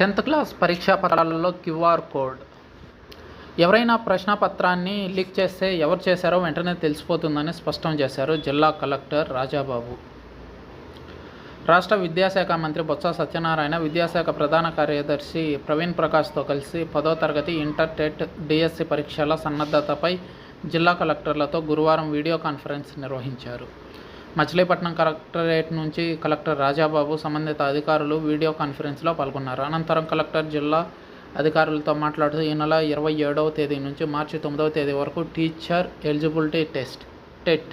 Tenth class పరీక్షా పత్రాలలో QR code. ఎవరైనా ప్రశ్నపత్రాన్ని leak చేస్తే ఎవరు చేశారో వెంటనే తెలిసిపోతుందని స్పష్టం చేశారు జిల్లా కలెక్టర్ రాజాబాబు. రాష్ట్ర విద్యాశాఖ మంత్రి బొత్స సత్యనారాయణ విద్యాశాఖ ప్రధాన కార్యదర్శి ప్రవీణ్ ప్రకాష్తో కలిసి పదో తరగతి ఇంటర్ టెట్ డిఎస్సి పరీక్షల సన్నద్ధతపై జిల్లా కలెక్టర్లతో గురువారం వీడియో కాన్ఫరెన్స్ నిర్వహించారు. మచిలీపట్నం కలెక్టరేట్ నుంచి కలెక్టర్ రాజాబాబు సంబంధిత అధికారులు వీడియో కాన్ఫరెన్స్లో పాల్గొన్నారు. అనంతరం కలెక్టర్ జిల్లా అధికారులతో మాట్లాడుతూ ఈ నెల ఇరవై ఏడవ తేదీ నుంచి మార్చి తొమ్మిదవ తేదీ వరకు teacher eligibility test TET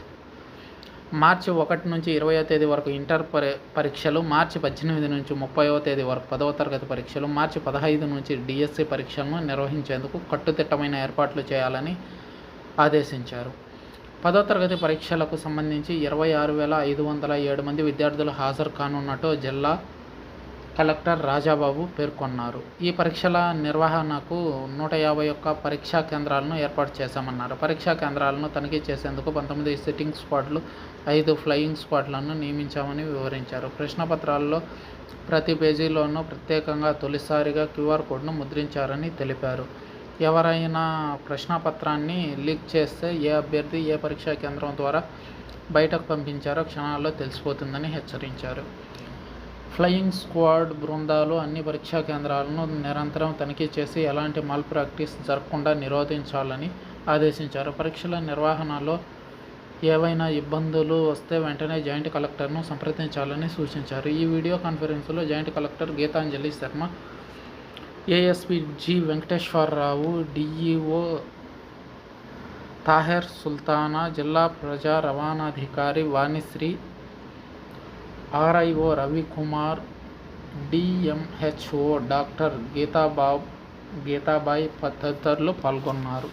March ఒకటి నుంచి ఇరవయో తేదీ వరకు ఇంటర్ పరి పరీక్షలు మార్చి పద్దెనిమిది నుంచి ముప్పైవ తేదీ వరకు పదవ తరగతి పరీక్షలు మార్చి పదహైదు నుంచి డిఎస్సి పరీక్షలను నిర్వహించేందుకు కట్టుదిట్టమైన ఏర్పాట్లు చేయాలని ఆదేశించారు. పదో తరగతి పరీక్షలకు సంబంధించి ఇరవై ఆరు వేల ఐదు వందల ఏడు మంది విద్యార్థులు హాజరు కానున్నట్టు జిల్లా కలెక్టర్ రాజాబాబు పేర్కొన్నారు. ఈ పరీక్షల నిర్వహణకు నూట యాభై ఒక్క పరీక్షా కేంద్రాలను ఏర్పాటు చేశామన్నారు. పరీక్షా కేంద్రాలను తనిఖీ చేసేందుకు పంతొమ్మిది సిట్టింగ్ స్క్వాడ్లు ఐదు ఫ్లయింగ్ స్క్వాడ్లను నియమించామని వివరించారు. ప్రశ్నపత్రాల్లో ప్రతి పేజీలోనూ ప్రత్యేకంగా తొలిసారిగా క్యూఆర్ కోడ్ను ముద్రించారని తెలిపారు. ఎవరైనా ప్రశ్నపత్రాన్ని లీక్ చేస్తే ఏ అభ్యర్థి ఏ పరీక్షా కేంద్రం ద్వారా బయటకు పంపించారో క్షణాల్లో తెలిసిపోతుందని హెచ్చరించారు. ఫ్లయింగ్ స్క్వాడ్ బృందాలు అన్ని పరీక్షా కేంద్రాలను నిరంతరం తనిఖీ చేసి ఎలాంటి మాల్ ప్రాక్టీస్ జరగకుండా నిరోధించాలని ఆదేశించారు. పరీక్షల నిర్వహణలో ఏవైనా ఇబ్బందులు వస్తే వెంటనే జాయింట్ కలెక్టర్ను సంప్రదించాలని సూచించారు. ఈ వీడియో కాన్ఫరెన్స్లో joint collector Geetanjali Sharma ASP G Venkateswararao DEO Taher Sultana జిల్లా ప్రజా రవాణాధికారి Vanisri RIO Ravikumar DMHO doctor గీతాబాబ్ Geetabai తదితరులు పాల్గొన్నారు.